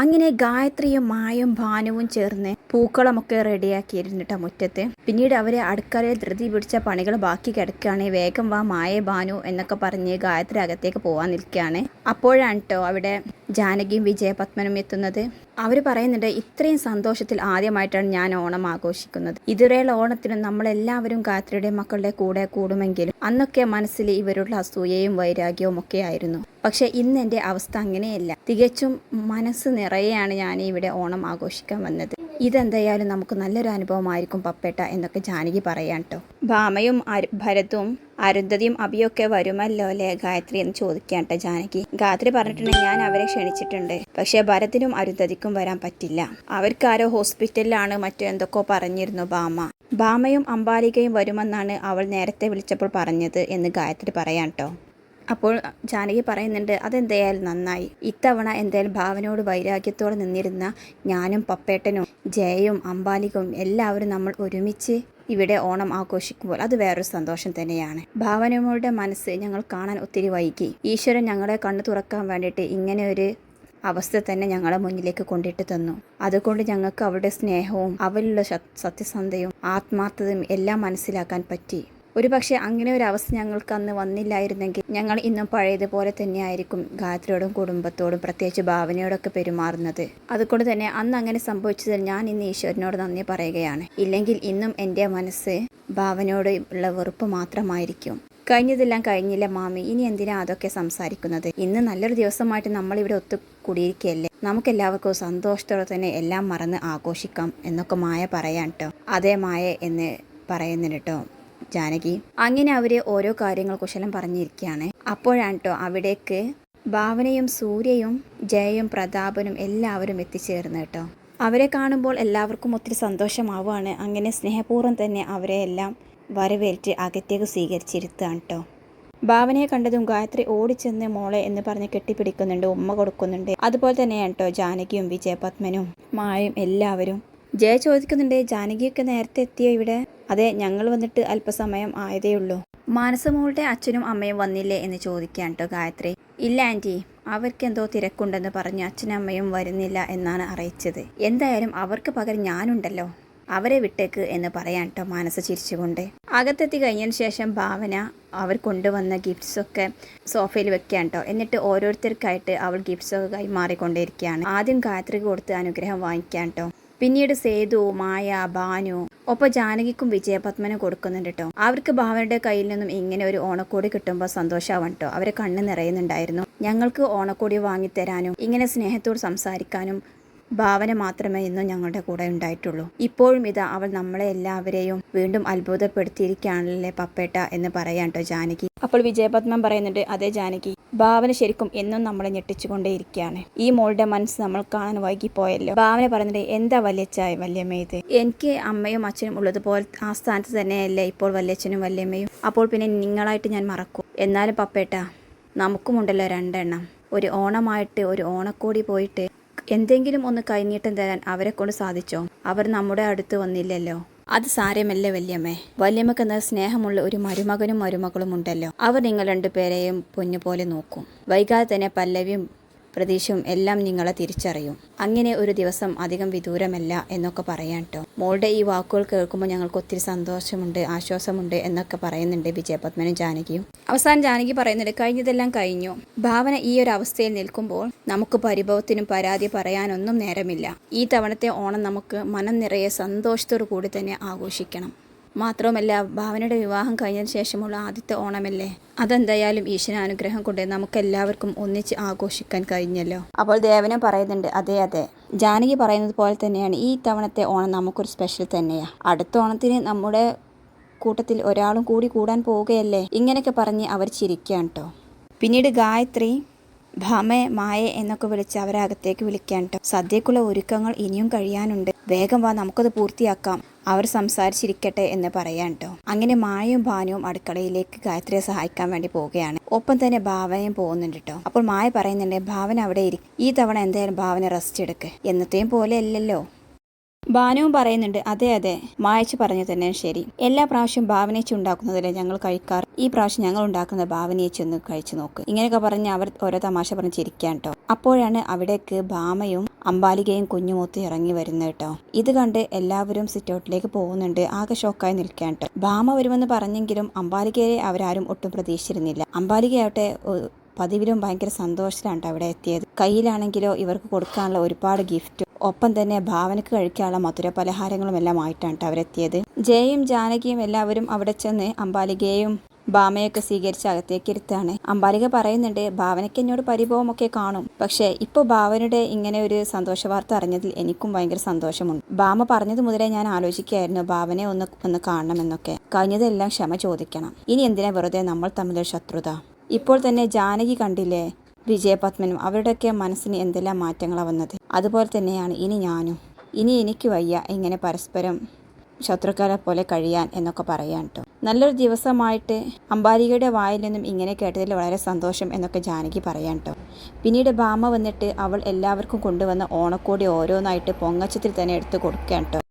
അങ്ങനെ ഗായത്രിയും മായും ഭാനുവും ചേർന്ന് പൂക്കളമൊക്കെ റെഡിയാക്കിയിരുന്നിട്ട മുറ്റത്ത്. പിന്നീട് അവരെ അടുക്കളയിൽ ധൃതി പിടിച്ച പണികൾ ബാക്കി കിടക്കുകയാണ്. വേഗം വാ മായേ ഭാനു എന്നൊക്കെ പറഞ്ഞ് ഗായത്രി അകത്തേക്ക് പോകാൻ നിൽക്കുകയാണ്. അപ്പോഴാണ് കേട്ടോ അവിടെ ജാനകിയും വിജയപത്മനും എത്തുന്നത്. അവർ പറയുന്നുണ്ട് ഇത്രയും സന്തോഷത്തിൽ ആദ്യമായിട്ടാണ് ഞാൻ ഓണം ആഘോഷിക്കുന്നത്. ഇതുവരെയുള്ള ഓണത്തിന് നമ്മളെല്ലാവരും ഗായത്രിയുടെ മക്കളുടെ കൂടെ കൂടുമെങ്കിലും അന്നൊക്കെ മനസ്സിൽ ഇവരുള്ള അസൂയയും വൈരാഗ്യവും ഒക്കെ ആയിരുന്നു. പക്ഷെ ഇന്ന് എന്റെ അവസ്ഥ അങ്ങനെയല്ല. തികച്ചും മനസ്സ് നിറയെയാണ് ഞാൻ ഇവിടെ ഓണം ആഘോഷിക്കാൻ വന്നത്. ഇതെന്തായാലും നമുക്ക് നല്ലൊരു അനുഭവമായിരിക്കും പപ്പേട്ട എന്നൊക്കെ ജാനകി പറയാൻ കേട്ടോ ഭാമയും ഭരതും അരുന്ധതിയും അഭിയൊക്കെ വരുമല്ലോ അല്ലേ ഗായത്രി എന്ന് ചോദിക്കാൻ കേട്ടോ ജാനകി. ഗായത്രി പറഞ്ഞിട്ടുണ്ട് ഞാൻ അവരെ ക്ഷണിച്ചിട്ടുണ്ട്. പക്ഷേ ഭരതിനും അരുന്ധതിക്കും വരാൻ പറ്റില്ല. അവർക്കാരോ ഹോസ്പിറ്റലിലാണ് മറ്റോ എന്തൊക്കെയോ പറഞ്ഞിരുന്നു ഭാമ. ഭാമയും അംബാലികയും വരുമെന്നാണ് അവൾ നേരത്തെ വിളിച്ചപ്പോൾ പറഞ്ഞത് എന്ന് ഗായത്രി പറയാൻ കേട്ടോ അപ്പോൾ ജാനകി പറയുന്നുണ്ട് അതെന്തായാലും നന്നായി. ഇത്തവണ എന്തായാലും ഭാവനയോട് വൈരാഗ്യത്തോടെ നിന്നിരുന്ന ഞാനും പപ്പേട്ടനും ജയയും അമ്പാലികവും എല്ലാവരും നമ്മൾ ഒരുമിച്ച് ഇവിടെ ഓണം ആഘോഷിക്കുമ്പോൾ അത് വേറൊരു സന്തോഷം തന്നെയാണ്. ഭാവനമ്മളുടെ മനസ്സ് ഞങ്ങൾ കാണാൻ ഒത്തിരി വൈകി. ഈശ്വരൻ ഞങ്ങളെ കണ്ണു തുറക്കാൻ വേണ്ടിയിട്ട് ഇങ്ങനെ ഒരു അവസ്ഥ തന്നെ ഞങ്ങളെ മുന്നിലേക്ക് കൊണ്ടിട്ട് തന്നു. അതുകൊണ്ട് ഞങ്ങൾക്ക് അവരുടെ സ്നേഹവും അവരിലുള്ള സത്യസന്ധയും ആത്മാർത്ഥതയും എല്ലാം മനസ്സിലാക്കാൻ പറ്റി. ഒരു പക്ഷേ അങ്ങനെ ഒരു അവസ്ഥ ഞങ്ങൾക്ക് അന്ന് വന്നില്ലായിരുന്നെങ്കിൽ ഞങ്ങൾ ഇന്നും പഴയതുപോലെ തന്നെയായിരിക്കും ഗായത്രിയോടും കുടുംബത്തോടും പ്രത്യേകിച്ച് ഭാവനയോടൊക്കെ പെരുമാറുന്നത്. അതുകൊണ്ട് തന്നെ അന്ന് അങ്ങനെ സംഭവിച്ചതിൽ ഞാൻ ഇന്ന് ഈശ്വരനോട് നന്ദി പറയുകയാണ്. ഇല്ലെങ്കിൽ ഇന്നും എന്റെ മനസ്സ് ഭാവനയോട് ഉള്ള വെറുപ്പ് മാത്രമായിരിക്കും. കഴിഞ്ഞതെല്ലാം കഴിഞ്ഞില്ല മാമി. ഇനി എന്തിനാ അതൊക്കെ സംസാരിക്കുന്നത്? ഇന്ന് നല്ലൊരു ദിവസമായിട്ട് നമ്മളിവിടെ ഒത്തു കൂടിയിരിക്കുകയല്ലേ നമുക്കെല്ലാവർക്കും സന്തോഷത്തോടെ തന്നെ എല്ലാം മറന്ന് ആഘോഷിക്കാം എന്നൊക്കെ മായ പറയാൻ കേട്ടോ അതേ മായ എന്ന് പറയുന്നുണ്ട് കേട്ടോ ജാനകി അങ്ങനെ അവർ ഓരോ കാര്യങ്ങൾ കുശലം പറഞ്ഞിരിക്കുകയാണ്. അപ്പോഴാണ് കേട്ടോ അവിടേക്ക് ഭാവനയും സൂര്യയും ജയയും പ്രതാപനും എല്ലാവരും എത്തിച്ചേർന്ന് കേട്ടോ അവരെ കാണുമ്പോൾ എല്ലാവർക്കും ഒത്തിരി സന്തോഷമാവുകയാണ്. അങ്ങനെ സ്നേഹപൂർവം തന്നെ അവരെ എല്ലാം വരവേറ്റ് അകത്തേക്ക് സ്വീകരിച്ചിരുത്താണ് കേട്ടോ ഭാവനയെ കണ്ടതും ഗായത്രി ഓടിച്ചെന്ന് മോളെ എന്ന് പറഞ്ഞ് കെട്ടിപ്പിടിക്കുന്നുണ്ട് ഉമ്മ കൊടുക്കുന്നുണ്ട്. അതുപോലെ തന്നെയാണ് കേട്ടോ ജാനകിയും വിജയപത്മനും മായും എല്ലാവരും ജയ ചോദിക്കുന്നുണ്ട് ജാനകിയൊക്കെ നേരത്തെ എത്തിയോ ഇവിടെ? അതെ ഞങ്ങൾ വന്നിട്ട് അല്പസമയം ആയതേ ഉള്ളൂ. മാനസമോളുടെ അച്ഛനും അമ്മയും വന്നില്ലേ? എന്ന് ചോദിക്കാൻ കേട്ടോ ഗായത്രി. ഇല്ല ആന്റി. അവർക്ക് എന്തോ തിരക്കുണ്ടെന്ന് പറഞ്ഞ് അച്ഛനും അമ്മയും വരുന്നില്ല എന്നാണ് അറിയിച്ചത്. എന്തായാലും അവർക്ക് പകരം ഞാനുണ്ടല്ലോ. അവരെ വിട്ടേക്ക് എന്ന് പറയാൻ കേട്ടോ മാനസ ചിരിച്ചുകൊണ്ട്. അകത്തെത്തി കഴിഞ്ഞതിന് ശേഷം ഭാവന അവർ കൊണ്ടുവന്ന ഗിഫ്റ്റ്സൊക്കെ സോഫയിൽ വെക്കാൻ കേട്ടോ. എന്നിട്ട് ഓരോരുത്തർക്കായിട്ട് അവൾ ഗിഫ്റ്റ്സൊക്കെ കൈമാറിക്കൊണ്ടിരിക്കുകയാണ് ആദ്യം ഗായത്രിക്ക് കൊടുത്ത് അനുഗ്രഹം വാങ്ങിക്കാൻ കേട്ടോ. പിന്നീട് സേതു മായ ഭാനു ഒപ്പം ജാനകിക്കും വിജയപത്മനും കൊടുക്കുന്നുണ്ട് കേട്ടോ അവർക്ക് ഭാവനയുടെ കയ്യിൽ നിന്നും ഇങ്ങനെ ഒരു ഓണക്കോടി കിട്ടുമ്പോൾ സന്തോഷമാവും കേട്ടോ അവരെ കണ്ണ് നിറയുന്നുണ്ടായിരുന്നു. ഞങ്ങൾക്ക് ഓണക്കോടി വാങ്ങിത്തരാനും ഇങ്ങനെ സ്നേഹത്തോട് സംസാരിക്കാനും ഭാവന മാത്രമേ ഇന്നും ഞങ്ങളുടെ കൂടെ ഉണ്ടായിട്ടുള്ളൂ. ഇപ്പോഴും ഇത് അവൾ നമ്മളെ എല്ലാവരെയും വീണ്ടും അത്ഭുതപ്പെടുത്തിയിരിക്കുകയാണല്ലേ പപ്പേട്ട എന്ന് പറയാൻ കേട്ടോ ജാനകി. അപ്പോൾ വിജയപത്മൻ പറയുന്നുണ്ട് അതേ ജാനകി ഭാവന ശരിക്കും എന്നും നമ്മളെ ഞെട്ടിച്ചുകൊണ്ടേയിരിക്കുകയാണ് ഈ മോളുടെ മനസ്സ് നമ്മൾ കാണാൻ വൈകിപ്പോയല്ലോ. ഭാവന പറയുന്നുണ്ട് എന്താ വല്യച്ചായ വല്യമ്മ ഇത്? എനിക്ക് അമ്മയും അച്ഛനും ഉള്ളതുപോലെ ആ സ്ഥാനത്ത് തന്നെയല്ലേ ഇപ്പോൾ വല്യച്ഛനും വല്യമ്മയും. അപ്പോൾ പിന്നെ നിങ്ങളായിട്ട് ഞാൻ മറക്കും. എന്നാലും പപ്പേട്ട നമുക്കുമുണ്ടല്ലോ രണ്ടെണ്ണം. ഒരു ഓണമായിട്ട് ഒരു ഓണക്കോടി പോയിട്ട് എന്തെങ്കിലും ഒന്ന് കൈനീട്ടം തരാൻ അവരെ കൊണ്ട് സാധിച്ചോ? അവർ നമ്മുടെ അടുത്ത് വന്നില്ലല്ലോ. അത് സാരമല്ലേ വല്യമ്മേ. വല്യമ്മക്ക് എന്ന സ്നേഹമുള്ള ഒരു മരുമകനും മരുമകളും ഉണ്ടല്ലോ അവർ നിങ്ങൾ രണ്ടുപേരെയും പൊന്നു പോലെ നോക്കും. വൈകാതെ തന്നെ പല്ലവിയും പ്രതീക്ഷയും എല്ലാം നിങ്ങളെ തിരിച്ചറിയും. അങ്ങനെ ഒരു ദിവസം അധികം വിദൂരമല്ല എന്നൊക്കെ പറയാൻ കേട്ടോ. മോളുടെ ഈ വാക്കുകൾ കേൾക്കുമ്പോൾ ഞങ്ങൾക്ക് ഒത്തിരി സന്തോഷമുണ്ട് ആശ്വാസമുണ്ട് എന്നൊക്കെ പറയുന്നുണ്ട് വിജയപത്മനും ജാനകിയും. അവസാനം ജാനകി പറയുന്നുണ്ട് കഴിഞ്ഞതെല്ലാം കഴിഞ്ഞു. ഭാവന ഈ ഒരു അവസ്ഥയിൽ നിൽക്കുമ്പോൾ നമുക്ക് പരിഭവത്തിനും പരാതി പറയാനൊന്നും നേരമില്ല. ഈ തവണത്തെ ഓണം നമുക്ക് മനം നിറയെ സന്തോഷത്തോടു കൂടി തന്നെ ആഘോഷിക്കണം. മാത്രവുമല്ല ഭാവനയുടെ വിവാഹം കഴിഞ്ഞതിന് ശേഷമുള്ള ആദ്യത്തെ ഓണമല്ലേ? അതെന്തായാലും ഈശ്വരാനുഗ്രഹം കൊണ്ട് നമുക്ക് എല്ലാവർക്കും ഒന്നിച്ച് ആഘോഷിക്കാൻ കഴിഞ്ഞല്ലോ. അപ്പോൾ ദേവനം പറയുന്നുണ്ട് അതെ അതെ. ജാനകി പറയുന്നത് പോലെ തന്നെയാണ്. ഈ തവണത്തെ ഓണം നമുക്കൊരു സ്പെഷ്യൽ തന്നെയാണ് അടുത്ത ഓണത്തിന് നമ്മുടെ കൂട്ടത്തിൽ ഒരാളും കൂടി കൂടാൻ പോവുകയല്ലേ? ഇങ്ങനെയൊക്കെ പറഞ്ഞ് അവർ ചിരിക്കുകയാണ് കേട്ടോ പിന്നീട് ഗായത്രി ഭമേ മായെ എന്നൊക്കെ വിളിച്ച് അവരെ അകത്തേക്ക് വിളിക്കാൻ കേട്ടോ സദ്യക്കുള്ള ഒരുക്കങ്ങൾ ഇനിയും കഴിയാനുണ്ട്. വേഗം വാ നമുക്കത് പൂർത്തിയാക്കാം. അവർ സംസാരിച്ചിരിക്കട്ടെ എന്ന് പറയാൻ കേട്ടോ അങ്ങനെ മായയും ഭാനുവും അടുക്കളയിലേക്ക് ഗായത്രിയെ സഹായിക്കാൻ വേണ്ടി പോവുകയാണ്. ഒപ്പം തന്നെ ഭാവനയും പോകുന്നുണ്ട് കേട്ടോ അപ്പോൾ മായ പറയുന്നുണ്ട് ഭാവന അവിടെ ഇരിക്കും ഈ തവണ എന്തായാലും ഭാവന റെസ്റ്റ് എടുക്ക്. എന്നത്തെയും പോലെ അല്ലല്ലോ. ഭാനുവും പറയുന്നുണ്ട് അതെ അതെ മായച്ച് പറഞ്ഞു തന്നെ ശരി. എല്ലാ പ്രാവശ്യം ഭാവനയച്ച് ഉണ്ടാക്കുന്നതല്ലേ ഞങ്ങൾ കഴിക്കാറ്. ഈ പ്രാവശ്യം ഞങ്ങൾ ഉണ്ടാക്കുന്ന ഭാവനയച്ച് ഒന്ന് കഴിച്ചു നോക്ക്. ഇങ്ങനെയൊക്കെ പറഞ്ഞ് അവർ ഓരോ തമാശ പറഞ്ഞ് ചിരിക്കാൻ കേട്ടോ അപ്പോഴാണ് അവിടേക്ക് ഭാമയും അമ്പാലികയും കുഞ്ഞുമൂത്ത് ഇറങ്ങി വരുന്നത് കേട്ടോ ഇത് കണ്ട് എല്ലാവരും സിറ്റൗട്ടിലേക്ക് പോകുന്നുണ്ട്. ആകെ ഷോക്കായി നിൽക്കാൻ കേട്ടോ ഭാമ വരുമെന്ന് പറഞ്ഞെങ്കിലും അമ്പാലികയെ അവരാരും ഒട്ടും പ്രതീക്ഷിച്ചിരുന്നില്ല. അമ്പാലികയാവട്ടെ പതിവിലും ഭയങ്കര സന്തോഷത്തിലാണ് അവിടെ എത്തിയത്. കയ്യിലാണെങ്കിലോ ഇവർക്ക് കൊടുക്കാനുള്ള ഒരുപാട് ഗിഫ്റ്റ് ഒപ്പം തന്നെ ഭാവനയ്ക്ക് കഴിക്കാനുള്ള മധുര പലഹാരങ്ങളും എല്ലാം ആയിട്ടാണ് ട്ടോ അവരെത്തിയത്. ജയയും ജാനകിയും എല്ലാവരും അവിടെ ചെന്ന് അമ്പാലികയും ഭാമയൊക്കെ സ്വീകരിച്ച് അകത്തേക്ക് ഇരുത്താണ് അമ്പാലിക പറയുന്നുണ്ട് ഭാവനയ്ക്ക് എന്നോട് പരിഭവമൊക്കെ കാണും. പക്ഷേ ഇപ്പോൾ ഭാവനയുടെ ഇങ്ങനെ ഒരു സന്തോഷ വാർത്ത അറിഞ്ഞതിൽ എനിക്കും ഭയങ്കര സന്തോഷമുണ്ട്. ഭാമ പറഞ്ഞത് മുതലേ ഞാൻ ആലോചിക്കുകയായിരുന്നു ഭാവനെ ഒന്ന് ഒന്ന് കാണണമെന്നൊക്കെ. കഴിഞ്ഞതെല്ലാം ക്ഷമ ചോദിക്കണം. ഇനി എന്തിനാ വെറുതെ നമ്മൾ തമ്മിലൊരു ശത്രുത? ഇപ്പോൾ തന്നെ ജാനകി കണ്ടില്ലേ വിജയപത്മനും അവരുടെയൊക്കെ മനസ്സിന് എന്തെല്ലാം മാറ്റങ്ങളാണ് വന്നത്? അതുപോലെ തന്നെയാണ് ഇനി ഞാനും. ഇനി എനിക്ക് വയ്യ ഇങ്ങനെ പരസ്പരം ശത്രുക്കളെ പോലെ കഴിയാൻ എന്നൊക്കെ പറയാൻ കേട്ടോ നല്ലൊരു ദിവസമായിട്ട് അമ്പാലികയുടെ വായിൽ നിന്നും ഇങ്ങനെ കേട്ടതിൽ വളരെ സന്തോഷം എന്നൊക്കെ ജാനകി പറയാൻ കേട്ടോ പിന്നീട് ഭാമ വന്നിട്ട് അവൾ എല്ലാവർക്കും കൊണ്ടുവന്ന ഓണക്കോടി ഓരോന്നായിട്ട് പൊങ്ങച്ചത്തിൽ തന്നെ എടുത്ത് കൊടുക്കാൻ കേട്ടോ